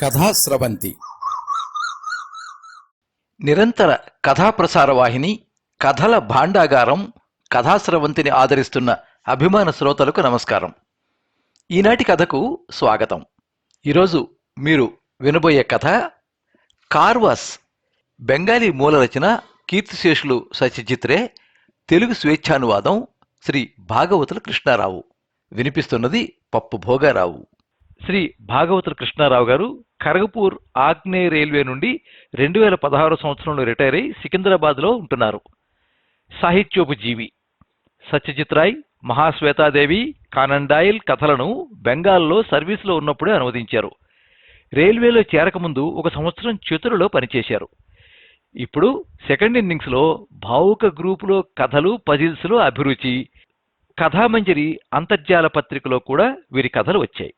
కథాస్రవంతి. నిరంతర కథాప్రసార వాహిని కథల భాండాగారం కథాస్రవంతిని ఆదరిస్తున్న అభిమాన శ్రోతలకు నమస్కారం. ఈనాటి కథకు స్వాగతం. ఈరోజు మీరు వినబోయే కథ కార్వాస్ బెంగాలీ మూల రచన కీర్తిశేషులు సత్యజిత్రే తెలుగు స్వేచ్ఛానువాదం శ్రీ భాగవతుల కృష్ణారావు. వినిపిస్తున్నది పప్పు భోగారావు. శ్రీ భాగవతుల కృష్ణారావు గారు ఖరగపూర్ ఆగ్నేయ రైల్వే నుండి రెండు వేల పదహారు సంవత్సరంలో రిటైర్ అయి సికింద్రాబాద్లో ఉంటున్నారు. సాహిత్యోపజీవి సత్యజిత్రాయ్ మహాశ్వేతాదేవి కానండాయిల్ కథలను బెంగాల్లో సర్వీసులో ఉన్నప్పుడే అనువదించారు. రైల్వేలో చేరకముందు ఒక సంవత్సరం చతురులో పనిచేశారు. ఇప్పుడు సెకండ్ ఇన్నింగ్స్లో భావుక గ్రూపులో కథలు పజిల్స్లో అభిరుచి కథామంజరి అంతర్జాల పత్రికలో కూడా వీరి కథలు వచ్చాయి.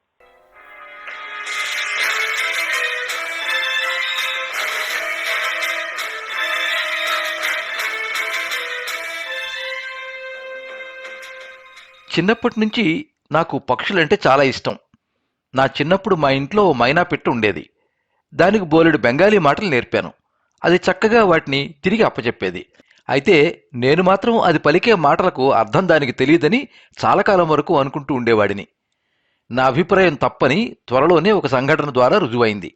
చిన్నప్పటి నుంచి నాకు పక్షులంటే చాలా ఇష్టం. నా చిన్నప్పుడు మా ఇంట్లో మైనా పెట్టు ఉండేది. దానికి బోలెడు బెంగాలీ మాటలు నేర్పాను. అది చక్కగా వాటిని తిరిగి అప్పచెప్పేది అయితే నేను మాత్రం అది పలికే మాటలకు అర్థం దానికి తెలియదని చాలా కాలం వరకు అనుకుంటూ ఉండేవాడిని. నా అభిప్రాయం తప్పని త్వరలోనే ఒక సంఘటన ద్వారా రుజువైంది.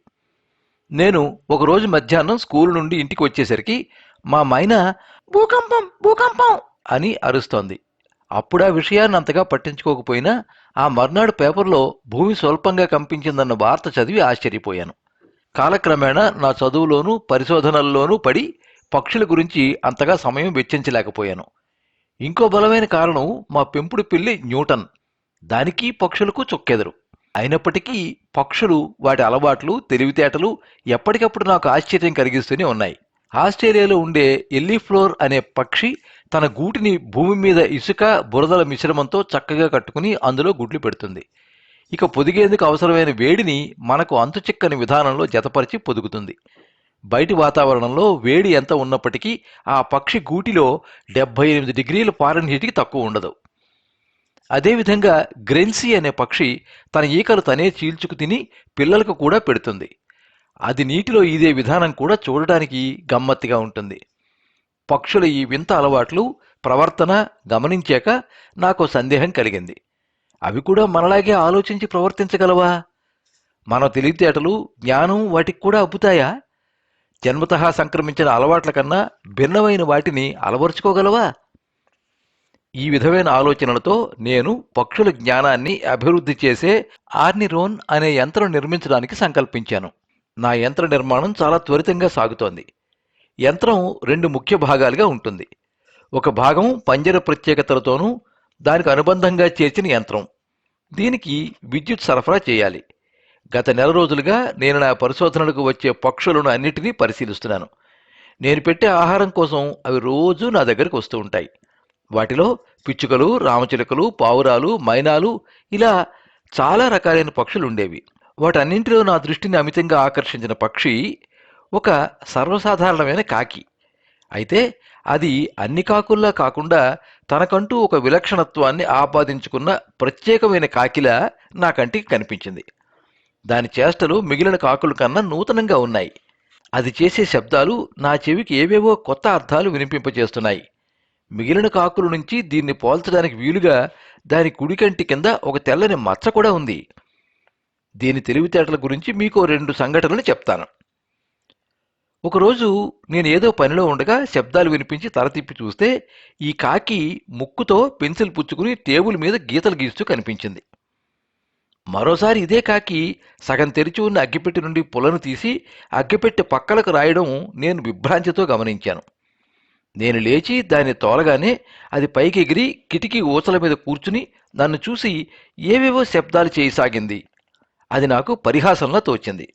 నేను ఒకరోజు మధ్యాహ్నం స్కూల్ నుండి ఇంటికి వచ్చేసరికి మా మైనా భూకంపం! భూకంపం! అని అరుస్తోంది. అప్పుడు ఆ విషయాన్ని అంతగా పట్టించుకోకపోయినా ఆ మర్నాడు పేపర్లో భూమి స్వల్పంగా కంపించిందన్న వార్త చదివి ఆశ్చర్యపోయాను. కాలక్రమేణా నా చదువులోనూ పరిశోధనల్లోనూ పడి పక్షుల గురించి అంతగా సమయం వెచ్చించలేకపోయాను. ఇంకో బలమైన కారణం మా పెంపుడు పిల్లి న్యూటన్. దానికి పక్షులకు చొక్కెదరు. అయినప్పటికీ పక్షులు వాటి అలవాట్లు తెలివితేటలు ఎప్పటికప్పుడు నాకు ఆశ్చర్యం కలిగిస్తూనే ఉన్నాయి. ఆస్ట్రేలియాలో ఉండే ఎల్లీఫ్లోర్ అనే పక్షి తన గూటిని భూమి మీద ఇసుక బురదల మిశ్రమంతో చక్కగా కట్టుకుని అందులో గుడ్లు పెడుతుంది. ఇక పొదిగేందుకు అవసరమైన వేడిని మనకు అంతుచిక్కని విధానంలో జతపరిచి పొదుగుతుంది. బయటి వాతావరణంలో వేడి ఎంత ఉన్నప్పటికీ ఆ పక్షి గూటిలో డెబ్బై ఎనిమిది డిగ్రీల ఫారెన్హీట్కి తక్కువ ఉండదు. అదేవిధంగా గ్రెన్సీ అనే పక్షి తన ఈకలు తనే చీల్చుకు తిని పిల్లలకు కూడా పెడుతుంది. అది నీటిలో ఈదే విధానం కూడా చూడడానికి గమ్మత్తిగా ఉంటుంది. పక్షుల ఈ వింత అలవాట్లు ప్రవర్తన గమనించాక నాకు సందేహం కలిగింది. అవి కూడా మనలాగే ఆలోచించి ప్రవర్తించగలవా? మన తెలివితేటలు జ్ఞానం వాటికి కూడా అబ్బుతాయా? జన్మతహా సంక్రమించిన అలవాట్ల కన్నా భిన్నమైన వాటిని అలవరుచుకోగలవా? ఈ విధమైన ఆలోచనలతో నేను పక్షుల జ్ఞానాన్ని అభివృద్ధి చేసే ఆర్నిరోన్ అనే యంత్రం నిర్మించడానికి సంకల్పించాను. నా యంత్ర నిర్మాణం చాలా త్వరితంగా సాగుతోంది. యంత్రం రెండు ముఖ్య భాగాలుగా ఉంటుంది. ఒక భాగం పంజర ప్రత్యేకతలతోనూ దానికి అనుబంధంగా చేర్చిన యంత్రం. దీనికి విద్యుత్ సరఫరా చేయాలి. గత నెల రోజులుగా నేను నా పరిశోధనలకు వచ్చే పక్షులను అన్నిటినీ పరిశీలిస్తున్నాను. నేను పెట్టే ఆహారం కోసం అవి రోజూ నా దగ్గరకు వస్తూ ఉంటాయి. వాటిలో పిచ్చుకలు రామచిలుకలు పావురాలు మైనాలు ఇలా చాలా రకాలైన పక్షులు ఉండేవి. వాటన్నింటిలో నా దృష్టిని అమితంగా ఆకర్షించిన పక్షి ఒక సర్వసాధారణమైన కాకి. అయితే అది అన్ని కాకుల్లా కాకుండా తనకంటూ ఒక విలక్షణత్వాన్ని ఆపాదించుకున్న ప్రత్యేకమైన కాకిలా నా కంటికి కనిపించింది. దాని చేష్టలు మిగిలిన కాకుల కన్నా నూతనంగా ఉన్నాయి. అది చేసే శబ్దాలు నా చెవికి ఏవేవో కొత్త అర్థాలు వినిపింపచేస్తున్నాయి. మిగిలిన కాకుల నుంచి దీన్ని పోల్చడానికి వీలుగా దాని కుడి కంటి కింద ఒక తెల్లని మచ్చ కూడా ఉంది. దీని తెలివితేటల గురించి మీకు రెండు సంఘటనలు చెప్తాను. ఒకరోజు నేను ఏదో పనిలో ఉండగా శబ్దాలు వినిపించి తల తిప్పి చూస్తే ఈ కాకి ముక్కుతో పెన్సిల్ పుచ్చుకుని టేబుల్ మీద గీతలు గీస్తూ కనిపించింది. మరోసారి ఇదే కాకి సగం తెరిచి ఉన్న అగ్గిపెట్టె నుండి పులను తీసి అగ్గిపెట్టె పక్కలకు రాయడం నేను విభ్రాంతితో గమనించాను. నేను లేచి దాన్ని తోలగానే అది పైకి ఎగిరి కిటికీ ఊచల మీద కూర్చుని నన్ను చూసి ఏవేవో శబ్దాలు చేయసాగింది. అది నాకు పరిహాసంలో తోచింది.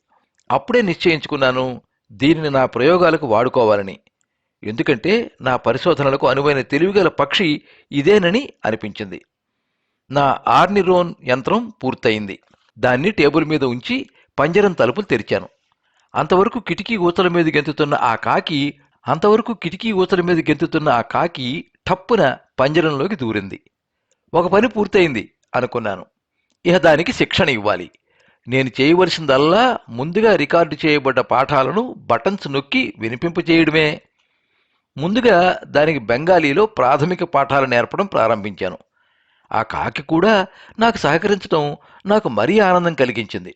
అప్పుడే నిశ్చయించుకున్నాను దీనిని నా ప్రయోగాలకు వాడుకోవాలని. ఎందుకంటే నా పరిశోధనలకు అనువైన తెలివిగల పక్షి ఇదేనని అనిపించింది. నా ఆర్నిరోన్ యంత్రం పూర్తయింది. దాన్ని టేబుల్ మీద ఉంచి పంజరం తలుపులు తెరిచాను. అంతవరకు కిటికీ ఊచల మీద గెంతుతున్న ఆ కాకి అంతవరకు కిటికీ ఊచల మీద గెంతుతున్న ఆ కాకి టప్పున పంజరంలోకి దూరింది. ఒక పని పూర్తయింది అనుకున్నాను. ఇహ దానికి శిక్షణ ఇవ్వాలి. నేను చేయవలసిందల్లా ముందుగా రికార్డు చేయబడ్డ పాఠాలను బటన్స్ నొక్కి వినిపింపు చేయడమే. ముందుగా దానికి బెంగాలీలో ప్రాథమిక పాఠాలు నేర్పడం ప్రారంభించాను. ఆ కాకి కూడా నాకు సహకరించడం నాకు మరీ ఆనందం కలిగించింది.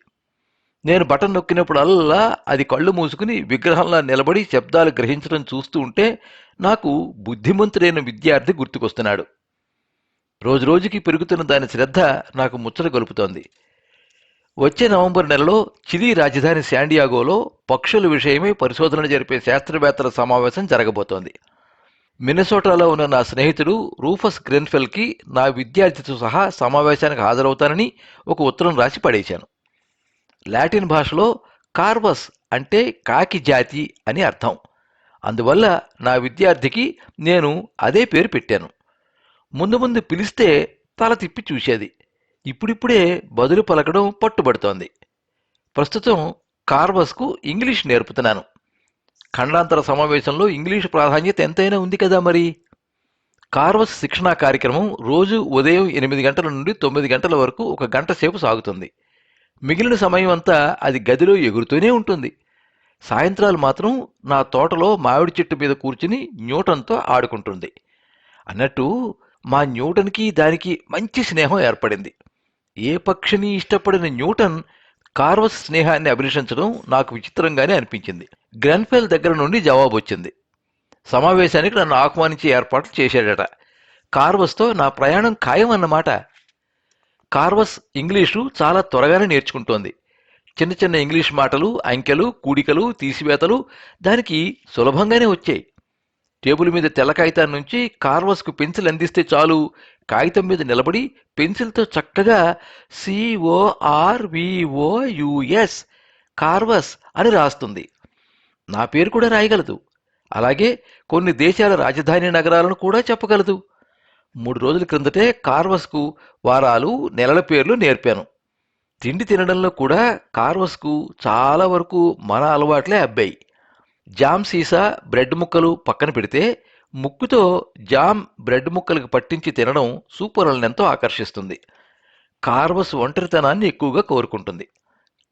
నేను బటన్ నొక్కినప్పుడల్లా అది కళ్ళు మూసుకుని విగ్రహంలా నిలబడి శబ్దాలు గ్రహించడం చూస్తూ ఉంటే నాకు బుద్ధిమంతుడైన విద్యార్థి గుర్తుకొస్తున్నాడు. రోజురోజుకి పెరుగుతున్న దాని శ్రద్ధ నాకు ముచ్చట గొలుపుతోంది. వచ్చే నవంబర్ నెలలో చిలీ రాజధాని శాండియాగోలో పక్షుల విషయమై పరిశోధనలు జరిపే శాస్త్రవేత్తల సమావేశం జరగబోతోంది. మినసోటాలో ఉన్న నా స్నేహితుడు రూఫస్ గ్రెన్ఫెల్కి నా విద్యార్థితో సహా సమావేశానికి హాజరవుతానని ఒక ఉత్తరం రాసి పడేశాను. లాటిన్ భాషలో కార్వస్ అంటే కాకి జాతి అని అర్థం. అందువల్ల నా విద్యార్థికి నేను అదే పేరు పెట్టాను. ముందు ముందు పిలిస్తే తల తిప్పి చూసేది. ఇప్పుడిప్పుడే బదులు పలకడం పట్టుబడుతోంది. ప్రస్తుతం కార్వస్కు ఇంగ్లీష్ నేర్పుతున్నాను. ఖండాంతర సమావేశంలో ఇంగ్లీష్ ప్రాధాన్యత ఎంతైనా ఉంది కదా మరి? కార్వస్ శిక్షణా కార్యక్రమం రోజు ఉదయం ఎనిమిది గంటల నుండి తొమ్మిది గంటల వరకు ఒక గంట సేపు సాగుతుంది. మిగిలిన సమయం అంతా అది గదిలో ఎగురుతూనే ఉంటుంది. సాయంత్రాలు మాత్రం నా తోటలో మామిడి చెట్టు మీద కూర్చుని న్యూటన్తో ఆడుకుంటుంది. అన్నట్టు మా న్యూటన్కి దానికి మంచి స్నేహం ఏర్పడింది. ఏ పక్షిని ఇష్టపడిన న్యూటన్ కార్వస్ స్నేహాన్ని అభిలషించడం నాకు విచిత్రంగానే అనిపించింది. గ్రెన్ఫెల్ దగ్గర నుండి జవాబు వచ్చింది సమావేశానికి నన్ను ఆహ్వానించి ఏర్పాట్లు చేశాడట. కార్వస్తో నా ప్రయాణం ఖాయం అన్నమాట కార్వస్ ఇంగ్లీషు చాలా త్వరగానే నేర్చుకుంటోంది. చిన్న చిన్న ఇంగ్లీష్ మాటలు అంకెలు కూడికలు తీసివేతలు దానికి సులభంగానే వచ్చాయి. టేబుల్ మీద తెల్ల కాగితం నుంచి కార్వస్కు పెన్సిల్ అందిస్తే చాలు. కాగితం మీద నిలబడి పెన్సిల్తో చక్కగా సిఓఆర్విఓయుఎస్ కార్వస్ అని రాస్తుంది. నా పేరు కూడా రాయగలదు. అలాగే కొన్ని దేశాల రాజధాని నగరాలను కూడా చెప్పగలదు. మూడు రోజుల క్రిందటే కార్వస్కు వారాలు నెలల పేర్లు నేర్పాను. తిండి తినడంలో కూడా కార్వస్కు చాలా వరకు మన అలవాట్లే అబ్బాయి. జామ్ సీసా బ్రెడ్ ముక్కలు పక్కన పెడితే ముక్కుతో జామ్ బ్రెడ్ ముక్కలకు పట్టించి తినడం సూపర్ ఎంతో ఆకర్షిస్తుంది. కార్వస్ ఒంటరితనాన్ని ఎక్కువగా కోరుకుంటుంది.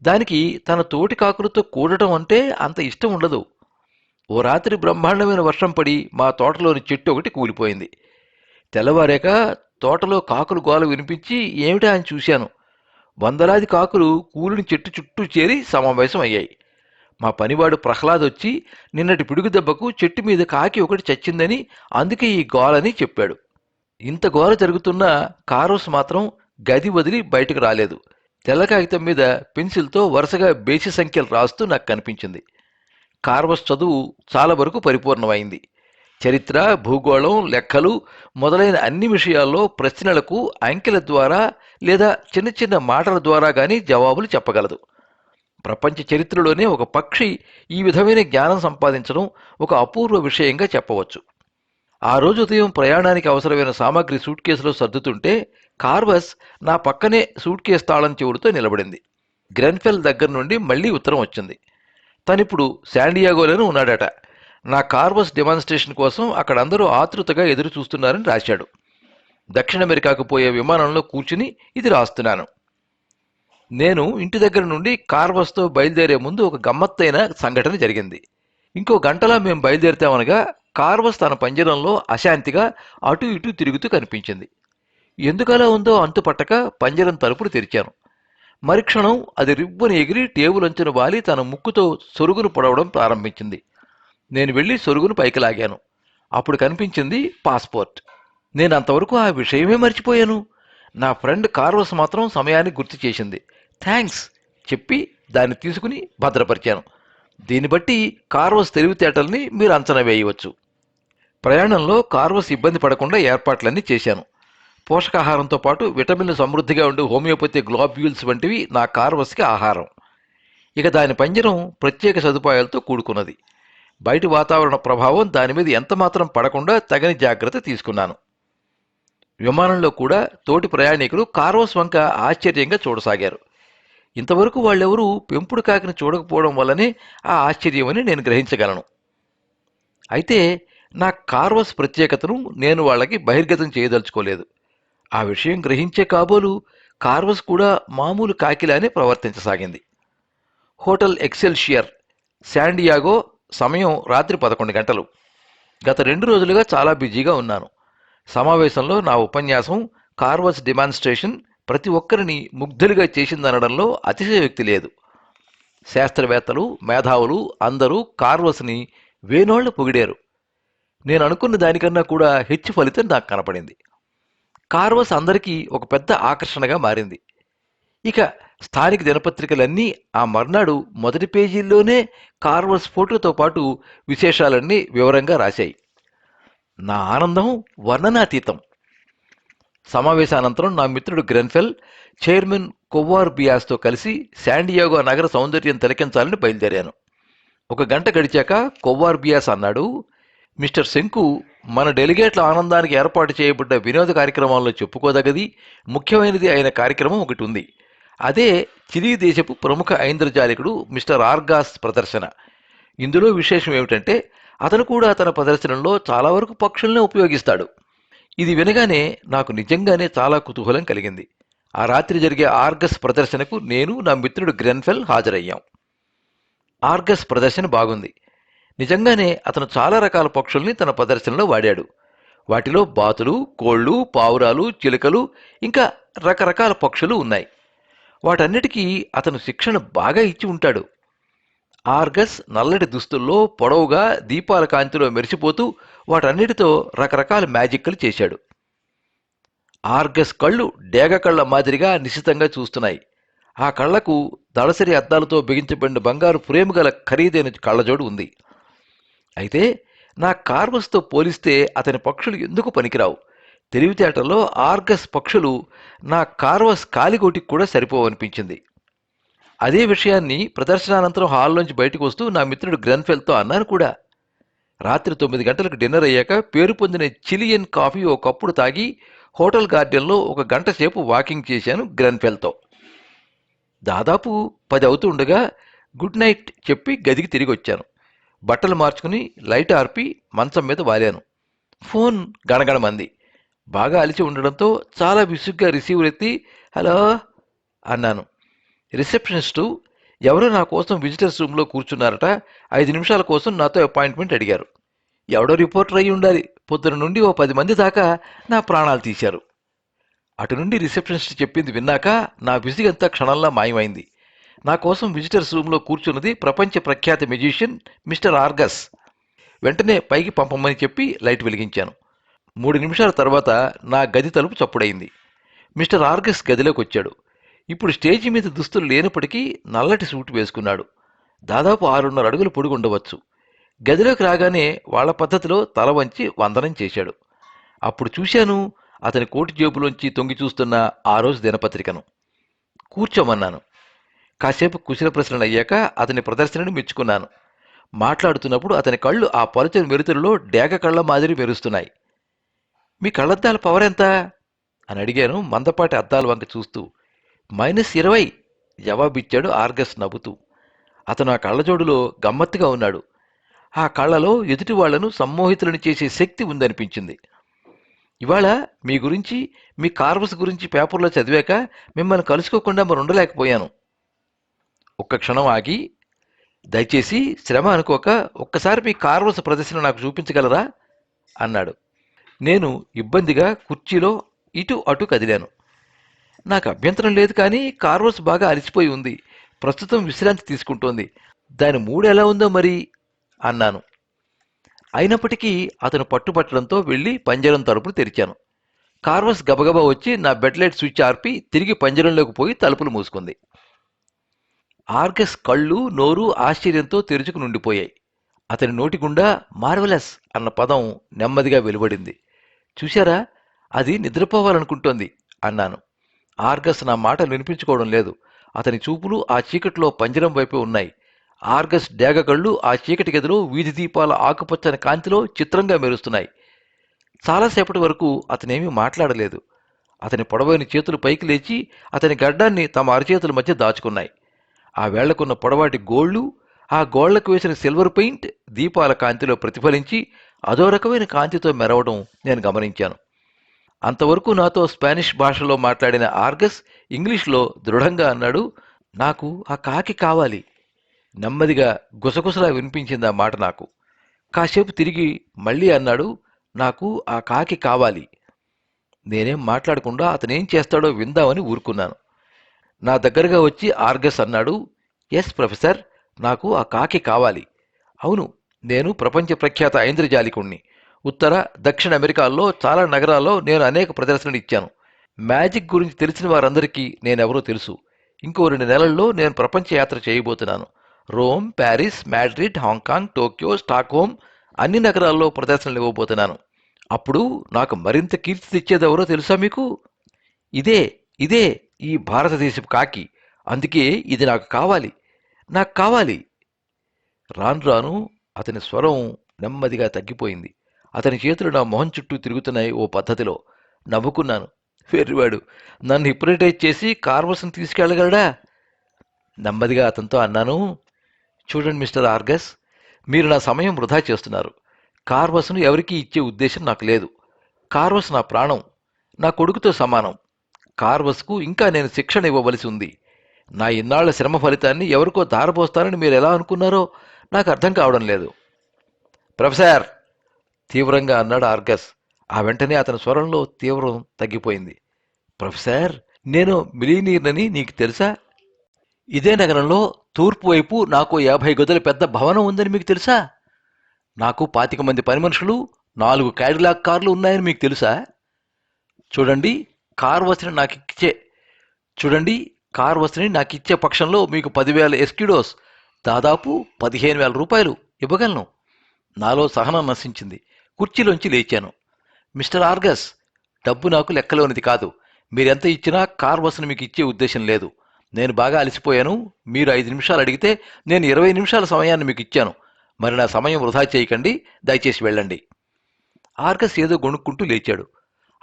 దానికి తన తోటి కాకులతో కూడటం అంటే అంత ఇష్టం ఉండదు. ఓ రాత్రి బ్రహ్మాండమైన వర్షం పడి మా తోటలోని చెట్టు ఒకటి కూలిపోయింది. తెల్లవారాక తోటలో కాకులు గోల వినిపించి ఏమిటా అని చూశాను. వందలాది కాకులు కూలిని చెట్టు చుట్టూ చేరి సమావేశం అయ్యాయి మా పనివాడు ప్రహ్లాద్ వచ్చి నిన్నటి పిడుగు దెబ్బకు చెట్టు మీద కాకి ఒకటి చచ్చిందని అందుకే ఈ గోలని చెప్పాడు. ఇంత గోల జరుగుతున్నా కారోస్ మాత్రం గది వదిలి బయటకు రాలేదు. తెల్ల కాగితం మీద పెన్సిల్తో వరుసగా బేసి సంఖ్యలు రాస్తూ నాకు కనిపించింది. కార్వస్ చదువు చాలా వరకు పరిపూర్ణమైంది. చరిత్ర భూగోళం లెక్కలు మొదలైన అన్ని విషయాల్లో ప్రశ్నలకు అంకెల ద్వారా లేదా చిన్న చిన్న మాటల ద్వారా కానీ జవాబులు చెప్పగలదు. ప్రపంచ చరిత్రలోనే ఒక పక్షి ఈ విధమైన జ్ఞానం సంపాదించడం ఒక అపూర్వ విషయంగా చెప్పవచ్చు. ఆ రోజు ఉదయం ప్రయాణానికి అవసరమైన సామాగ్రి సూట్ కేసులో సర్దుతుంటే కార్వస్ నా పక్కనే సూట్ కేసు తాళం చెవుడుతో నిలబడింది. గ్రెన్ఫెల్ దగ్గర నుండి మళ్ళీ ఉత్తరం వచ్చింది. తనిప్పుడు శాండియాగోలోనే ఉన్నాడట. నా కార్వస్ డెమాన్స్ట్రేషన్ కోసం అక్కడ అందరూ ఆతృతగా ఎదురు చూస్తున్నారని రాశాడు. దక్షిణ అమెరికాకు పోయే విమానంలో కూర్చుని ఇది రాస్తున్నాను. నేను ఇంటి దగ్గర నుండి కార్ బస్తో బయలుదేరే ముందు ఒక గమ్మత్తైన సంఘటన జరిగింది. ఇంకో గంటలా మేము బయలుదేరుతామనగా కార్వస్ తన పంజరంలో అశాంతిగా అటు ఇటు తిరుగుతూ కనిపించింది. ఎందుకలా ఉందో అంతుపట్టక పంజరం తలుపులు తెరిచాను. మరుక్షణం అది రిబ్బును ఎగిరి టేబుల్ అంచున వాలి తన ముక్కుతో సొరుగును పొడవడం ప్రారంభించింది. నేను వెళ్ళి సొరుగును పైకి లాగాను. అప్పుడు కనిపించింది పాస్పోర్ట్. నేను అంతవరకు ఆ విషయమే మర్చిపోయాను. నా ఫ్రెండ్ కార్వస్ మాత్రం సమయాన్ని గుర్తు చేసింది. థ్యాంక్స్ చెప్పి దాన్ని తీసుకుని భద్రపరిచాను. దీన్ని బట్టి కార్వస్ తెలివితేటల్ని మీరు అంచనా వేయవచ్చు. ప్రయాణంలో కార్వస్ ఇబ్బంది పడకుండా ఏర్పాట్లన్నీ చేశాను. పోషకాహారంతో పాటు విటమిన్లు సమృద్ధిగా ఉండే హోమియోపతి గ్లోబ్యూల్స్ వంటివి నా కార్వస్కి ఆహారం. ఇక దాని పంజరం ప్రత్యేక సదుపాయాలతో కూడుకున్నది. బయటి వాతావరణ ప్రభావం దాని మీద ఎంతమాత్రం పడకుండా తగని జాగ్రత్త తీసుకున్నాను. విమానంలో కూడా తోటి ప్రయాణికులు కార్వస్ వంక ఆశ్చర్యంగా చూడసాగారు. ఇంతవరకు వాళ్ళెవరూ పెంపుడు కాకిని చూడకపోవడం వల్లనే ఆ ఆశ్చర్యమని నేను గ్రహించగలను. అయితే నా కార్వస్ ప్రత్యేకతను నేను వాళ్ళకి బహిర్గతం చేయదలుచుకోలేదు. ఆ విషయం గ్రహించే కాబోలు కార్వస్ కూడా మామూలు కాకిలానే ప్రవర్తించసాగింది. హోటల్ ఎక్సెల్షియర్ శాండియాగో సమయం రాత్రి పదకొండు గంటలు. గత రెండు రోజులుగా చాలా బిజీగా ఉన్నాను. సమావేశంలో నా ఉపన్యాసం కార్వస్ డిమాన్స్ట్రేషన్ ప్రతి ఒక్కరిని ముగ్ధులుగా చేసిందనడంలో అతిశయోక్తి లేదు. శాస్త్రవేత్తలు మేధావులు అందరూ కార్వస్ని వేనోళ్ళు పొగిడారు. నేను అనుకున్న దానికన్నా కూడా హెచ్చు ఫలితం నాకు కనపడింది. కార్వస్ అందరికీ ఒక పెద్ద ఆకర్షణగా మారింది. ఇక స్థానిక దినపత్రికలన్నీ ఆ మర్నాడు మొదటి పేజీల్లోనే కార్వస్ ఫోటోతో పాటు విశేషాలన్నీ వివరంగా రాశాయి. నా ఆనందం వర్ణనాతీతం. సమావేశానంతరం నా మిత్రుడు గ్రెన్ఫెల్ చైర్మన్ కొవ్వార్ బియాస్తో కలిసి శాండియాగో నగర సౌందర్యం తిలకించాలని బయలుదేరాను. ఒక గంట గడిచాక కొవ్వార్ బియాస్ అన్నాడు మిస్టర్ శంకు మన డెలిగేట్ల ఆనందానికి ఏర్పాటు చేయబడ్డ వినోద కార్యక్రమాల్లో చెప్పుకోదగది ముఖ్యమైనది అయిన కార్యక్రమం ఒకటి ఉంది. అదే చిలీ దేశపు ప్రముఖ ఐంద్రజాలికుడు మిస్టర్ ఆర్గాస్ ప్రదర్శన. ఇందులో విశేషం ఏమిటంటే అతను కూడా తన ప్రదర్శనలో చాలా వరకు పక్షుల్నే ఉపయోగిస్తాడు. ఇది వినగానే నాకు నిజంగానే చాలా కుతూహలం కలిగింది. ఆ రాత్రి జరిగే ఆర్గస్ ప్రదర్శనకు నేను నా మిత్రుడు గ్రెన్ఫెల్ హాజరయ్యాం. ఆర్గస్ ప్రదర్శన బాగుంది. నిజంగానే అతను చాలా రకాల పక్షుల్ని తన ప్రదర్శనలో వాడాడు. వాటిలో బాతులు కోళ్ళు పావురాలు చిలుకలు ఇంకా రకరకాల పక్షులు ఉన్నాయి. వాటన్నిటికీ అతను శిక్షణ బాగా ఇచ్చి ఉంటాడు. ఆర్గస్ నల్లటి దుస్తుల్లో పొడవుగా దీపాల కాంతిలో మెరిసిపోతూ వాటన్నిటితో రకరకాల మ్యాజిక్లు చేశాడు. ఆర్గస్ కళ్ళు డేగ కళ్ళ మాదిరిగా నిశితంగా చూస్తున్నాయి. ఆ కళ్ళకు దళసరి అద్దాలతో బిగించబడిన బంగారు ఫ్రేమ్ గల ఖరీదైన కళ్ళజోడు ఉంది. అయితే నా కార్వస్తో పోలిస్తే అతని పక్షులు ఎందుకు పనికిరావు? తెలివితేటల్లో ఆర్గస్ పక్షులు నా కార్వస్ కాలిగోటికి కూడా సరిపోవనిపించింది. అదే విషయాన్ని ప్రదర్శనానంతరం హాల్లోంచి బయటకు వస్తూ నా మిత్రుడు గ్రెన్ఫెల్తో అన్నాను కూడా. రాత్రి తొమ్మిది గంటలకు డిన్నర్ అయ్యాక పేరు పొందిన చిలియన్ కాఫీ ఓ కప్పుడు తాగి హోటల్ గార్డెన్లో ఒక గంట సేపు వాకింగ్ చేశాను గ్రెన్ఫెల్తో. దాదాపు పది అవుతూ ఉండగా గుడ్ నైట్ చెప్పి గదికి తిరిగి వచ్చాను. బట్టలు మార్చుకుని లైట్ ఆర్పి మంచం మీద వాలాను. ఫోన్ గణగణమంది. బాగా అలిచి ఉండడంతో చాలా విసుగ్గా రిసీవర్ ఎత్తి హలో అన్నాను. రిసెప్షనిస్టు ఎవరో నా కోసం విజిటర్స్ రూమ్లో కూర్చున్నారట ఐదు నిమిషాల కోసం నాతో అపాయింట్మెంట్ అడిగారు. ఎవడో రిపోర్టర్ అయి ఉండాలి పొద్దున నుండి ఓ పది మంది దాకా నా ప్రాణాలు తీశారు. అటు నుండి రిసెప్షనిస్ట్ చెప్పింది విన్నాక నా విసిగంతా క్షణంలో మాయమైంది. నా కోసం విజిటర్స్ రూమ్లో కూర్చున్నది ప్రపంచ ప్రఖ్యాత మ్యూజిషియన్ మిస్టర్ ఆర్గస్. వెంటనే పైకి పంపమని చెప్పి లైట్ వెలిగించాను. మూడు నిమిషాల తర్వాత నా గది తలుపు చప్పుడైంది మిస్టర్ ఆర్గస్ గదిలోకి వచ్చాడు ఇప్పుడు స్టేజి మీద దుస్తులు లేనప్పటికీ నల్లటి సూట్ వేసుకున్నాడు. దాదాపు ఆరున్నర అడుగులు పొడుగుండవచ్చు గదిలోకి రాగానే వాళ్ళ పద్ధతిలో తల వంచి వందనం చేశాడు. అప్పుడు చూశాను అతని కోటి జేబులోంచి తొంగి చూస్తున్న ఆ రోజు దినపత్రికను. కూర్చోమన్నాను. కాసేపు కుశల ప్రశ్నలు అయ్యాక అతని ప్రదర్శనను మెచ్చుకున్నాను. మాట్లాడుతున్నప్పుడు అతని కళ్ళు ఆ పలుచని మెరుతుల్లో డేగ కళ్ళ మాదిరి మెరుస్తున్నాయి. మీ కళ్ళద్దాల పవర్ ఎంత? అని అడిగాను మందపాటి అద్దాల వంక చూస్తూ. మైనస్ ఇరవై జవాబిచ్చాడు ఆర్గస్ నవ్వుతూ. అతను ఆ కళ్ళజోడులో గమ్మత్తుగా ఉన్నాడు. ఆ కళ్ళలో ఎదుటి వాళ్ళను సమ్మోహితులను చేసే శక్తి ఉందనిపించింది. ఇవాళ మీ గురించి మీ కార్వస్ గురించి పేపర్లో చదివాక మిమ్మల్ని కలుసుకోకుండా మరి ఉండలేకపోయాను ఒక్క క్షణం ఆగి దయచేసి శ్రమ అనుకోక ఒక్కసారి మీ కార్వస్ ప్రదర్శన నాకు చూపించగలరా? అన్నాడు. నేను ఇబ్బందిగా కుర్చీలో ఇటు అటు కదిలాను. నాకు అభ్యంతరం లేదు కానీ కార్వర్స్ బాగా అలిసిపోయి ఉంది. ప్రస్తుతం విశ్రాంతి తీసుకుంటోంది. దాని మూడు ఎలా ఉందో మరి అన్నాను. అయినప్పటికీ అతను పట్టుపట్టడంతో వెళ్ళి పంజరం తలుపులు తెరిచాను. కార్వస్ గబగబా వచ్చి నా బెడ్ లైట్ స్విచ్ ఆర్పి తిరిగి పంజరంలోకి పోయి తలుపులు మూసుకుంది. ఆర్గస్ కళ్ళు నోరు ఆశ్చర్యంతో తెరుచుకు నుండిపోయాయి అతని నోటి గుండా మార్వెలస్ అన్న పదం నెమ్మదిగా వెలువడింది. చూశారా? అది నిద్రపోవాలనుకుంటోంది అన్నాను. ఆర్గస్ నా మాటలు వినిపించుకోవడం లేదు. అతని చూపులు ఆ చీకటిలో పంజరం వైపే ఉన్నాయి. ఆర్గస్ డేగ కళ్ళు ఆ చీకటి గదిలో వీధి దీపాల ఆకుపచ్చని కాంతిలో చిత్రంగా మెరుస్తున్నాయి. చాలాసేపటి వరకు అతనేమీ మాట్లాడలేదు. అతని పొడవైన చేతులు పైకి లేచి అతని గడ్డాన్ని తమ అరచేతుల మధ్య దాచుకున్నాయి. ఆ వేళ్ళకున్న పొడవాటి గోళ్ళు ఆ గోళ్ళకు వేసిన సిల్వర్ పెయింట్ దీపాల కాంతిలో ప్రతిఫలించి అదో రకమైన కాంతితో మెరవడం నేను గమనించాను. అంతవరకు నాతో స్పానిష్ భాషలో మాట్లాడిన ఆర్గస్ ఇంగ్లీష్లో దృఢంగా అన్నాడు నాకు ఆ కాకి కావాలి. నెమ్మదిగా గుసగుసలా వినిపించింది ఆ మాట నాకు. కాసేపు తిరిగి మళ్ళీ అన్నాడు నాకు ఆ కాకి కావాలి. నేనేం మాట్లాడకుండా అతనేం చేస్తాడో విందామని ఊరుకున్నాను. నా దగ్గరగా వచ్చి ఆర్గస్ అన్నాడు ఎస్ ప్రొఫెసర్ నాకు ఆ కాకి కావాలి. అవును నేను ప్రపంచ ప్రఖ్యాత ఐంద్రజాలికుణ్ణి. ఉత్తర దక్షిణ అమెరికాల్లో చాలా నగరాల్లో నేను అనేక ప్రదర్శనలు ఇచ్చాను. మ్యాజిక్ గురించి తెలిసిన వారందరికీ నేనెవరో తెలుసు. ఇంకో రెండు నెలల్లో నేను ప్రపంచ యాత్ర చేయబోతున్నాను. Rome Paris Madrid Hong Kong Tokyo Stockholm అన్ని నగరాల్లో ప్రదర్శనలు ఇవ్వబోతున్నాను. అప్పుడు నాకు మరింత కీర్తి తెచ్చేదెవరో తెలుసా మీకు? ఇదే ఇదే ఈ భారతదేశపు కాకి. అందుకే ఇది నాకు కావాలి. నాకు కావాలి. రాను రాను అతని స్వరం నెమ్మదిగా తగ్గిపోయింది. అతని చేతులు నా మొహం చుట్టూ తిరుగుతున్నాయి ఓ పద్ధతిలో. నవ్వుకున్నాను. వెర్రివాడు నన్ను హిప్రటైజ్ చేసి కార్వస్ను తీసుకెళ్ళగలడా? నెమ్మదిగా అతనితో అన్నాను చూడండి మిస్టర్ ఆర్గస్ మీరు నా సమయం వృధా చేస్తున్నారు. కార్వస్ను ఎవరికీ ఇచ్చే ఉద్దేశం నాకు లేదు. కార్వస్ నా ప్రాణం నా కొడుకుతో సమానం. కార్వస్కు ఇంకా నేను శిక్షణ ఇవ్వవలసి ఉంది. నా ఇన్నాళ్ళ శ్రమ ఫలితాన్ని ఎవరికో దారపోస్తానని మీరు ఎలా అనుకున్నారో నాకు అర్థం కావడం లేదు. ప్రొఫెసర్ తీవ్రంగా అన్నాడు ఆర్గస్. ఆ వెంటనే అతని స్వరంలో తీవ్రం తగ్గిపోయింది. ప్రొఫెసర్ నేను మిలీనీర్నని నీకు తెలుసా? ఇదే నగరంలో తూర్పు వైపు నాకు యాభై గదుల పెద్ద భవనం ఉందని మీకు తెలుసా? నాకు పాతిక మంది పని మనుషులు నాలుగు క్యాడిలాక్ కార్లు ఉన్నాయని మీకు తెలుసా? చూడండి కార్ వసతిని నాకు ఇచ్చే చూడండి కార్ వసతిని నాకు ఇచ్చే పక్షంలో మీకు పదివేల ఎస్క్యూడోస్ దాదాపు పదిహేను వేల రూపాయలు ఇవ్వగలను. నాలో సహనం నశించింది. కుర్చీలోంచి లేచాను. మిస్టర్ ఆర్గస్ డబ్బు నాకు లెక్కలోనిది కాదు. మీరెంత ఇచ్చినా కార్ వసను మీకు ఇచ్చే ఉద్దేశం లేదు. నేను బాగా అలసిపోయాను. మీరు ఐదు నిమిషాలు అడిగితే నేను ఇరవై నిమిషాల సమయాన్ని మీకు ఇచ్చాను. మరి నా సమయం వృధా చేయకండి. దయచేసి వెళ్ళండి. ఆర్గస్ ఏదో గొణుక్కుంటూ లేచాడు.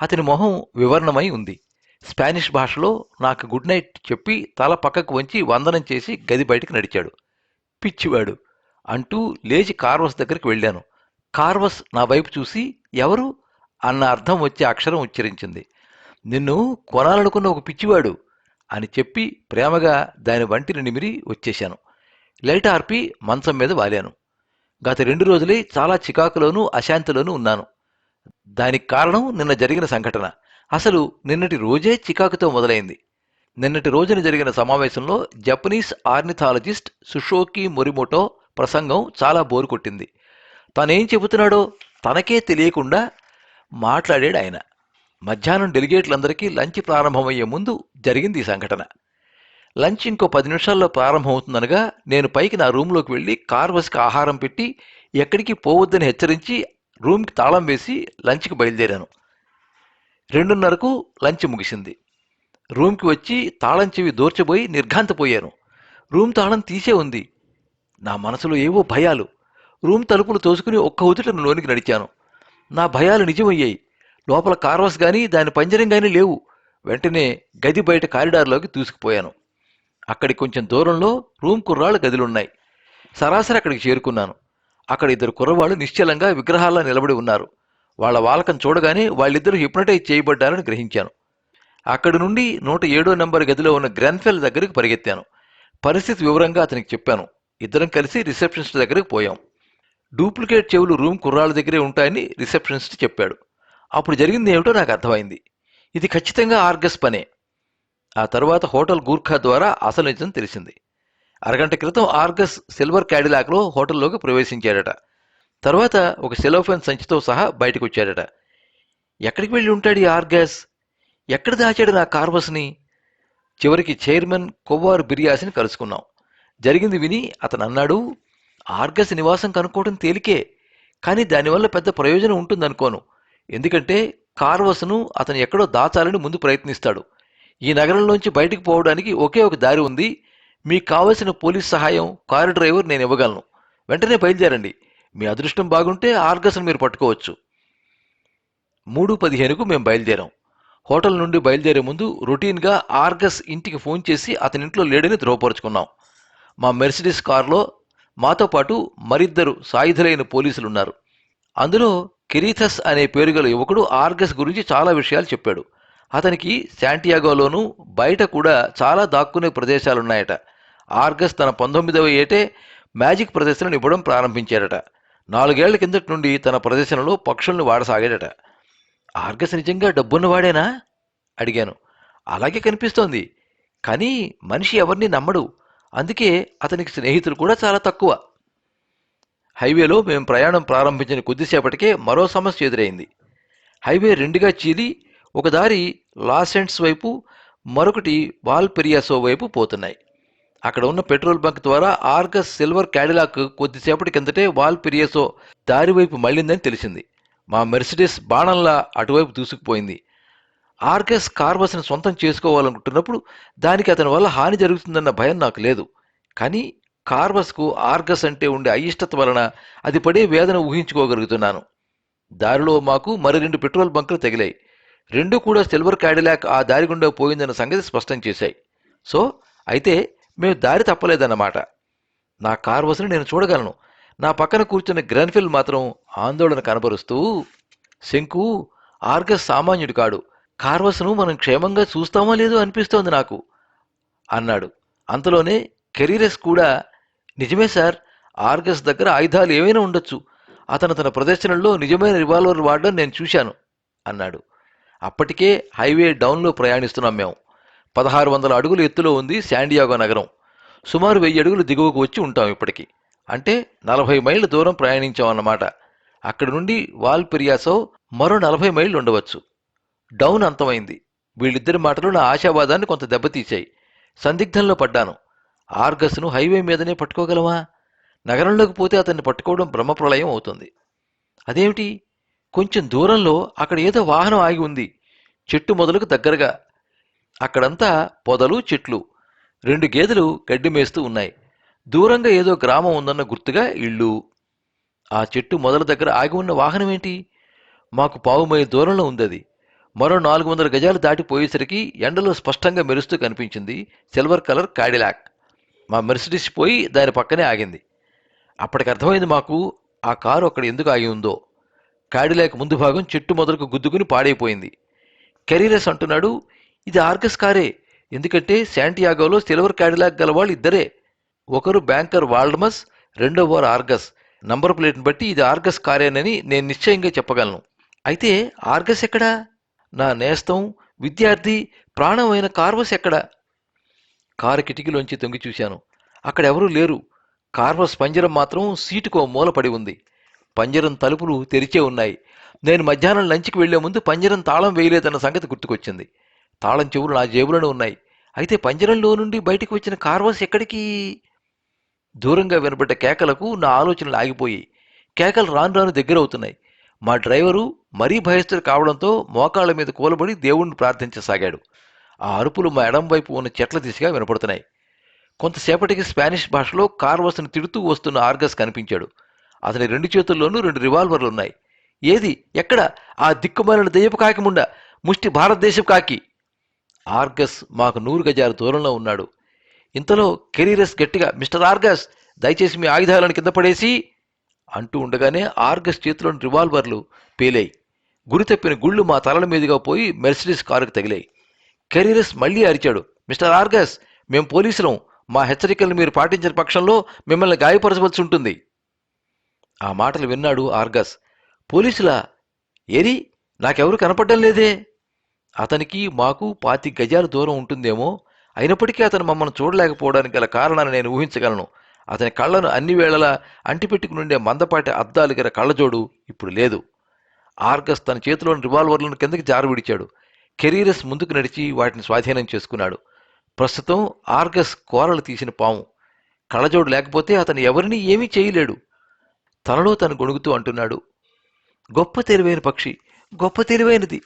అతని మొహం వివరణమై ఉంది. స్పానిష్ భాషలో నాకు గుడ్ నైట్ చెప్పి తల పక్కకు వంచి వందనం చేసి గది బయటకు నడిచాడు. పిచ్చివాడు అంటూ లేచి కార్వస్ దగ్గరికి వెళ్ళాను. కార్వస్ నా వైపు చూసి ఎవరు? అన్న అర్థం వచ్చే అక్షరం ఉచ్చరించింది. నిన్ను కొనాలనుకున్న ఒక పిచ్చివాడు అని చెప్పి ప్రేమగా దాని వంటిని నిమిరి వచ్చేశాను. లైట్ ఆర్పి మంచం మీద వాలాను. గత రెండు రోజులే చాలా చికాకులోనూ అశాంతిలోనూ ఉన్నాను. దానికి కారణం నిన్న జరిగిన సంఘటన. అసలు నిన్నటి రోజే చికాకుతో మొదలైంది. నిన్నటి రోజున జరిగిన సమావేశంలో జపనీస్ ఆర్నిథాలజిస్ట్ సుషోకి మొరిమోటో ప్రసంగం చాలా బోరు కొట్టింది. తనేం చెబుతున్నాడో తనకే తెలియకుండా మాట్లాడాడు ఆయన. మధ్యాహ్నం డెలిగేట్లందరికీ లంచ్ ప్రారంభమయ్యే ముందు జరిగింది ఈ సంఘటన. లంచ్ ఇంకో పది నిమిషాల్లో ప్రారంభమవుతుందనగా నేను పైకి నా రూమ్లోకి వెళ్ళి కార్వస్కి ఆహారం పెట్టి ఎక్కడికి పోవద్దని హెచ్చరించి రూమ్కి తాళం వేసి లంచ్కి బయలుదేరాను. రెండున్నరకు లంచ్ ముగిసింది. రూమ్కి వచ్చి తాళం చెవి దూర్చబోయి నిర్ఘాంతపోయాను. రూమ్ తాళం తీసే ఉంది. నా మనసులో ఏవో భయాలు. రూమ్ తలుపులు తోసుకుని ఒక్క ఉదుటను లోనికి నడిచాను. నా భయాలు నిజమయ్యాయి. లోపల కార్వస్ కానీ దాని పంజరం కానీ లేవు. వెంటనే గది బయట కారిడార్లోకి దూసుకుపోయాను. అక్కడికి కొంచెం దూరంలో రూమ్ కుర్రాళ్ళ గదులున్నాయి. సరాసరి అక్కడికి చేరుకున్నాను. అక్కడ ఇద్దరు కుర్రవాళ్ళు నిశ్చలంగా విగ్రహాల్లో నిలబడి ఉన్నారు. వాళ్ళ వాలకం చూడగానే వాళ్ళిద్దరూ హిప్నటైజ్ చేయబడ్డారని గ్రహించాను. అక్కడి నుండి నూట ఏడో నెంబర్ గదిలో ఉన్న గ్రాన్ఫెల్ దగ్గరికి పరిగెత్తాను. పరిస్థితి వివరంగా అతనికి చెప్పాను. ఇద్దరం కలిసి రిసెప్షనిస్ట్ దగ్గరికి పోయాం. డూప్లికేట్ చెవులు రూమ్ కుర్రాళ్ళ దగ్గరే ఉంటాయని రిసెప్షనిస్ట్ చెప్పాడు. అప్పుడు జరిగింది ఏమిటో నాకు అర్థమైంది. ఇది ఖచ్చితంగా ఆర్గస్ పనే. ఆ తర్వాత హోటల్ గూర్ఖా ద్వారా అసలు నిజం తెలిసింది. అరగంట క్రితం ఆర్గస్ సిల్వర్ క్యాడిలాక్లో హోటల్లోకి ప్రవేశించాడట. తర్వాత ఒక సెలోఫెన్ సంచితో సహా బయటకు వచ్చాడట ఎక్కడికి వెళ్ళి ఉంటాడు ఈ ఆర్గస్? ఎక్కడ దాచాడు నా కార్వస్ని? చివరికి చైర్మన్ కొవ్వారు బిర్యాసిని కలుసుకున్నాం. జరిగింది విని అతను అన్నాడు ఆర్గస్ నివాసం కనుక్కోవడం తేలికే కానీ దానివల్ల పెద్ద ప్రయోజనం ఉంటుందనుకోను. ఎందుకంటే కార్వస్ను అతను ఎక్కడో దాచాలని ముందు ప్రయత్నిస్తాడు. ఈ నగరంలోంచి బయటికి పోవడానికి ఒకే ఒక దారి ఉంది. మీకు కావలసిన పోలీస్ సహాయం కారు డ్రైవర్ నేను ఇవ్వగలను. వెంటనే బయలుదేరండి. మీ అదృష్టం బాగుంటే ఆర్గస్ను మీరు పట్టుకోవచ్చు. మూడు పదిహేనుకు మేము బయలుదేరాం. హోటల్ నుండి బయలుదేరే ముందు రొటీన్గా ఆర్గస్ ఇంటికి ఫోన్ చేసి అతని ఇంట్లో లేడని ధ్రువపరుచుకున్నాం మా మెర్సిడీస్ కారులో మాతో పాటు మరిద్దరు సాయుధులైన పోలీసులు ఉన్నారు అందులో కిరీథస్ అనే పేరు గల యువకుడు ఆర్గస్ గురించి చాలా విషయాలు చెప్పాడు. అతనికి శాంటియాగోలోనూ బయట కూడా చాలా దాక్కునే ప్రదేశాలున్నాయట. ఆర్గస్ తన పంతొమ్మిదవ ఏటే మ్యాజిక్ ప్రదర్శనను ఇవ్వడం ప్రారంభించాడట. నాలుగేళ్ళ కిందటి నుండి తన ప్రదర్శనలో పక్షులను వాడసాగాడట. ఆర్గస్ నిజంగా డబ్బున్నవాడేనా? అడిగాను. అలాగే కనిపిస్తోంది. కానీ మనిషి ఎవరిని నమ్మడు. అందుకే అతనికి స్నేహితులు కూడా చాలా తక్కువ. హైవేలో మేము ప్రయాణం ప్రారంభించిన కొద్దిసేపటికే మరో సమస్య ఎదురైంది. హైవే రెండుగా చీలి ఒక దారి లాసెంట్స్ వైపు మరొకటి వాల్పెరియాసో వైపు పోతున్నాయి. అక్కడ ఉన్న పెట్రోల్ బంక్ ద్వారా ఆర్గస్ సిల్వర్ క్యాడిలాక్ కొద్దిసేపటి కిందటే వాల్పెరియాసో దారి వైపు మళ్ళిందని తెలిసింది. మా మెర్సిడెస్ బాణంలా అటువైపు దూసుకుపోయింది. ఆర్గస్ కార్వస్ని సొంతం చేసుకోవాలనుకుంటున్నప్పుడు దానికి అతని వల్ల హాని జరుగుతుందన్న భయం నాకు లేదు. కానీ కార్వస్కు ఆర్గస్ అంటే ఉండే అయిష్టత వలన అది పడే వేదన ఊహించుకోగలుగుతున్నాను. దారిలో మాకు మరి రెండు పెట్రోల్ బంకులు తగిలాయి. రెండు కూడా సిల్వర్ క్యాడిలాక్ ఆ దారి గుండా పోయిందన్న సంగతి స్పష్టం చేశాయి. సో అయితే మేము దారి తప్పలేదన్నమాట. నా కార్వస్ని నేను చూడగలను. నా పక్కన కూర్చున్న గ్రెన్ఫిల్ మాత్రం ఆందోళన కనబరుస్తూ శంకు ఆర్గస్ సామాన్యుడు కాడు. కార్వస్ను మనం క్షేమంగా చూస్తామో లేదో అనిపిస్తోంది నాకు అన్నాడు. అంతలోనే కెరీరస్ కూడా నిజమే సార్ ఆర్గస్ దగ్గర ఆయుధాలు ఏమైనా ఉండొచ్చు అతను తన ప్రదర్శనలో నిజమైన రివాల్వర్ వాడడం నేను చూశాను అన్నాడు. అప్పటికే హైవే డౌన్లో ప్రయాణిస్తున్నాం మేము. పదహారు వందల అడుగుల ఎత్తులో ఉంది శాండియాగో నగరం. సుమారు వెయ్యి అడుగులు దిగువకు వచ్చి ఉంటాం ఇప్పటికి. అంటే నలభై మైళ్ళ దూరం ప్రయాణించాం అన్నమాట అక్కడి నుండి వాల్పెరియాసో మరో నలభై మైళ్ళు ఉండవచ్చు. డౌన్ అంతమైంది. వీళ్ళిద్దరి మాటలు నా ఆశావాదాన్ని కొంత దెబ్బతీశాయి. సందిగ్ధంలో పడ్డాను. ఆర్గస్ను హైవే మీదనే పట్టుకోగలమా నగరంలోకి పోతే అతన్ని పట్టుకోవడం బ్రహ్మప్రలయం అవుతుంది. అదేమిటి? కొంచెం దూరంలో అక్కడ ఏదో వాహనం ఆగి ఉంది. చెట్టు మొదలకు దగ్గరగా. అక్కడంతా పొదలు చెట్లు. రెండు గేదెలు గడ్డి మేస్తూ ఉన్నాయి. దూరంగా ఏదో గ్రామం ఉందన్న గుర్తుగా ఇళ్ళు. ఆ చెట్టు మొదల దగ్గర ఆగి ఉన్న వాహనం ఏంటి మాకు పావు మైలు దూరంలో ఉంది అది మరో నాలుగు వందల గజాలు దాటిపోయేసరికి ఎండలో స్పష్టంగా మెరుస్తూ కనిపించింది సిల్వర్ కలర్ కాడిలాక్ మా మెర్సిడిస్ పోయి దాని పక్కనే ఆగింది. అప్పటికి అర్థమైంది మాకు ఆ కారు అక్కడ ఎందుకు ఆగి ఉందో. కాడిలాక్ ముందు భాగం చెట్టు మొదలకు గుద్దుకుని పాడైపోయింది. కెరీరస్ అంటున్నాడు ఇది ఆర్గస్ కారే ఎందుకంటే శాంటియాగోలో సిల్వర్ కాడిలాక్ గలవాళ్ళు ఇద్దరే. ఒకరు బ్యాంకర్ వాల్డమస్ రెండో వారు ఆర్గస్ నంబర్ ప్లేట్ని బట్టి ఇది ఆర్గస్ కారేనని నేను నిశ్చయంగా చెప్పగలను. అయితే ఆర్గస్ ఎక్కడా? నా నేస్తం విద్యార్థి ప్రాణమైన కార్వస్ ఎక్కడ? కారు కిటికీలోంచి తొంగి చూశాను. అక్కడ ఎవరూ లేరు. కార్వస్ పంజరం మాత్రం సీటుకో మూల పడి ఉంది. పంజరం తలుపులు తెరిచే ఉన్నాయి. నేను మధ్యాహ్నం లంచ్కి వెళ్ళే ముందు పంజరం తాళం వేయలేదన్న సంగతి గుర్తుకొచ్చింది. తాళం చెవులు నా జేబులోనే ఉన్నాయి. అయితే పంజరంలో నుండి బయటికి వచ్చిన కార్వస్ ఎక్కడికి? దూరంగా వినబడ్డ కేకలకు నా ఆలోచనలు ఆగిపోయి కేకలు రాను రాను దగ్గరవుతున్నాయి. మా డ్రైవరు మరీ భయస్థుడు కావడంతో మోకాళ్ళ మీద కూలబడి దేవుణ్ణి ప్రార్థించసాగాడు. ఆ అరుపులు మా ఎడం వైపు ఉన్న చెట్ల దిశగా వినపడుతున్నాయి. కొంతసేపటికి స్పానిష్ భాషలో కార్వస్ని తిడుతూ వస్తున్న ఆర్గస్ కనిపించాడు. అతని రెండు చేతుల్లోనూ రెండు రివాల్వర్లు ఉన్నాయి ఏది? ఎక్కడ? ఆ దిక్కుమాలిన దెయ్యపు కాకిముండ ముష్టి భారతదేశపు కాకి. ఆర్గస్ మాకు నూరు గజాల దూరంలో ఉన్నాడు. ఇంతలో కెరీరస్ గట్టిగా మిస్టర్ ఆర్గస్ దయచేసి మీ ఆయుధాలను కింద పడేసి అంటూ ఉండగానే ఆర్గస్ చేతిలోని రివాల్వర్లు పేలాయి. గురి తప్పిన గుళ్ళు మా తలల మీదుగా పోయి మెర్సిడీస్ కారుకు తగిలాయి. కెరీరస్ మళ్ళీ అరిచాడు. మిస్టర్ ఆర్గస్ మేం పోలీసులం. మా హెచ్చరికలను మీరు పాటించిన పక్షంలో మిమ్మల్ని గాయపరచవలసి ఉంటుంది. ఆ మాటలు విన్నాడు ఆర్గస్. పోలీసులా ఏరి నాకెవరు కనపడడం లేదే? అతనికి మాకు పాతి గజాల దూరం ఉంటుందేమో? అయినప్పటికీ అతను మమ్మల్ని చూడలేకపోవడానికి గల కారణాన్ని నేను ఊహించగలను. అతని కళ్ళను అన్ని వేళలా అంటిపెట్టుకుని ఉండే మందపాటి అద్దాలు గల కళ్ళజోడు ఇప్పుడు లేదు. ఆర్గస్ తన చేతిలోని రివాల్వర్లను కిందకి జారవిడిచాడు కెరీరస్ ముందుకు నడిచి వాటిని స్వాధీనం చేసుకున్నాడు. ప్రస్తుతం ఆర్గస్ కోరలు తీసిన పాము. కళ్ళజోడు లేకపోతే అతను ఎవరిని ఏమీ చేయలేడు. తనలో తను గొణుగుతూ అంటున్నాడు. గొప్ప తెలివైన పక్షి గొప్ప తెలివైనది.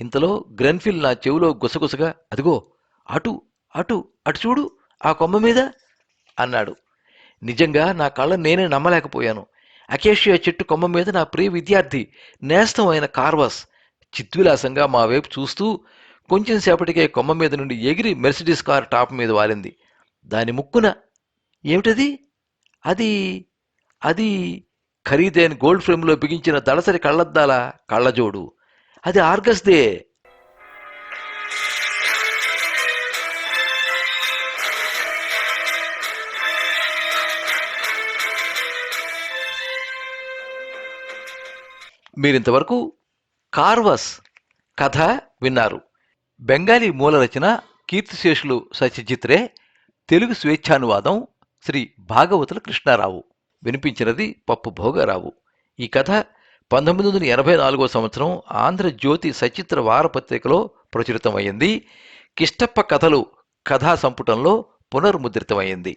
ఇంతలో గ్రెన్ఫిల్ నా చెవిలో గుసగుసగా అదిగో అటు అటు అటు చూడు ఆ కొమ్మ మీద అన్నాడు. నిజంగా నా కళ్ళ నేనే నమ్మలేకపోయాను. అకేషియా చెట్టు కొమ్మ మీద నా ప్రియ విద్యార్థి నేస్తం అయిన కార్వస్ చిత్విలాసంగా మా వైపు చూస్తూ కొంచెం సేపటికే కొమ్మ మీద నుండి ఎగిరి మెర్సిడీస్ కార్ టాప్ మీద వాలింది. దాని ముక్కున ఏమిటది? అది అది ఖరీదైన గోల్డ్ ఫ్రేమ్లో బిగించిన దళసరి కళ్ళద్దాల కళ్ళజోడు. అది ఆర్గస్దే మీరింతవరకు కార్వస్ కథ విన్నారు. బెంగాలీ మూల రచన కీర్తిశేషులు సత్యజిత్రే తెలుగు స్వేచ్ఛానువాదం శ్రీ భాగవతుల కృష్ణారావు. వినిపించినది పప్పు భోగరావు. ఈ కథ పంతొమ్మిది వందల ఎనభై నాలుగో సంవత్సరం ఆంధ్రజ్యోతి సచిత్ర వారపత్రికలో ప్రచురితమైంది కిష్టప్ప కథలు కథా సంపుటంలో పునర్ముద్రితమైంది